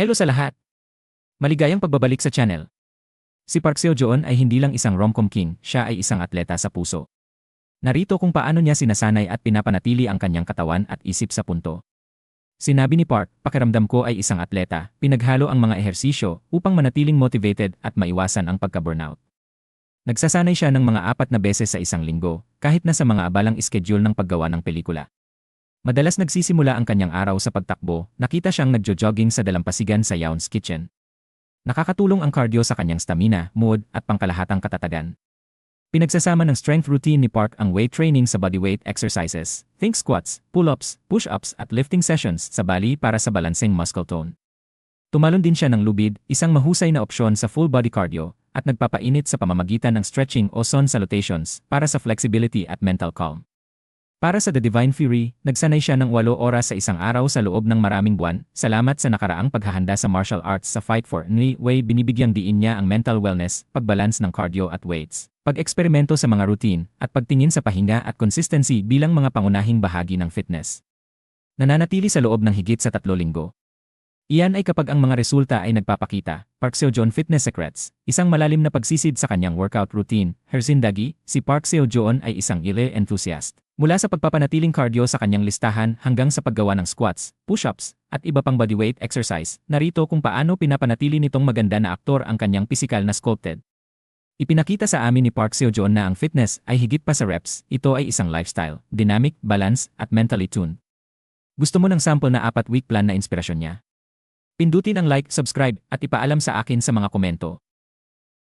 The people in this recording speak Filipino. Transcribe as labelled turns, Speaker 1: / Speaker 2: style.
Speaker 1: Hello sa lahat! Maligayang pagbabalik sa channel. Si Park Seo-joon ay hindi lang isang romcom king, siya ay isang atleta sa puso. Narito kung paano niya sinasanay at pinapanatili ang kanyang katawan at isip sa punto. Sinabi ni Park, pakiramdam ko ay isang atleta, pinaghalo ang mga ehersisyo upang manatiling motivated at maiwasan ang pagka-burnout. Nagsasanay siya ng mga apat na beses sa isang linggo, kahit na sa mga abalang schedule ng paggawa ng pelikula. Madalas nagsisimula ang kanyang araw sa pagtakbo, nakita siyang nagjo-jogging sa dalampasigan sa Youn's Kitchen. Nakakatulong ang cardio sa kanyang stamina, mood, at pangkalahatang katatagan. Pinagsasama ng strength routine ni Park ang weight training sa bodyweight exercises, think squats, pull-ups, push-ups at lifting sessions sa bali para sa balancing muscle tone. Tumalon din siya ng lubid, isang mahusay na opsyon sa full body cardio, at nagpapainit sa pamamagitan ng stretching o sun salutations para sa flexibility at mental calm. Para sa The Divine Fury, nagsanay siya ng 8 oras sa isang araw sa loob ng maraming buwan, salamat sa nakaraang paghahanda sa martial arts sa Fight for Ni Way binibigyang diin niya ang mental wellness, pagbalance ng cardio at weights, pag-eksperimento sa mga routine, at pagtingin sa pahinga at consistency bilang mga pangunahing bahagi ng fitness. Nananatili sa loob ng higit sa tatlo linggo, Iyan ay kapag ang mga resulta ay nagpapakita. Park Seo-joon Fitness Secrets, isang malalim na pagsisid sa kanyang workout routine. Hersindagi, si Park Seo-joon ay isang ile enthusiast. Mula sa pagpapanatiling cardio sa kanyang listahan hanggang sa paggawa ng squats, push-ups, at iba pang bodyweight exercise, narito kung paano pinapanatili nitong maganda na aktor ang kanyang pisikal na sculpted. Ipinakita sa amin ni Park Seo-joon na ang fitness ay higit pa sa reps, ito ay isang lifestyle, dynamic, balance, at mentally tuned. Gusto mo ng sample na apat week plan na inspirasyon niya? Pindutin ang like, subscribe, at ipaalam sa akin sa mga komento.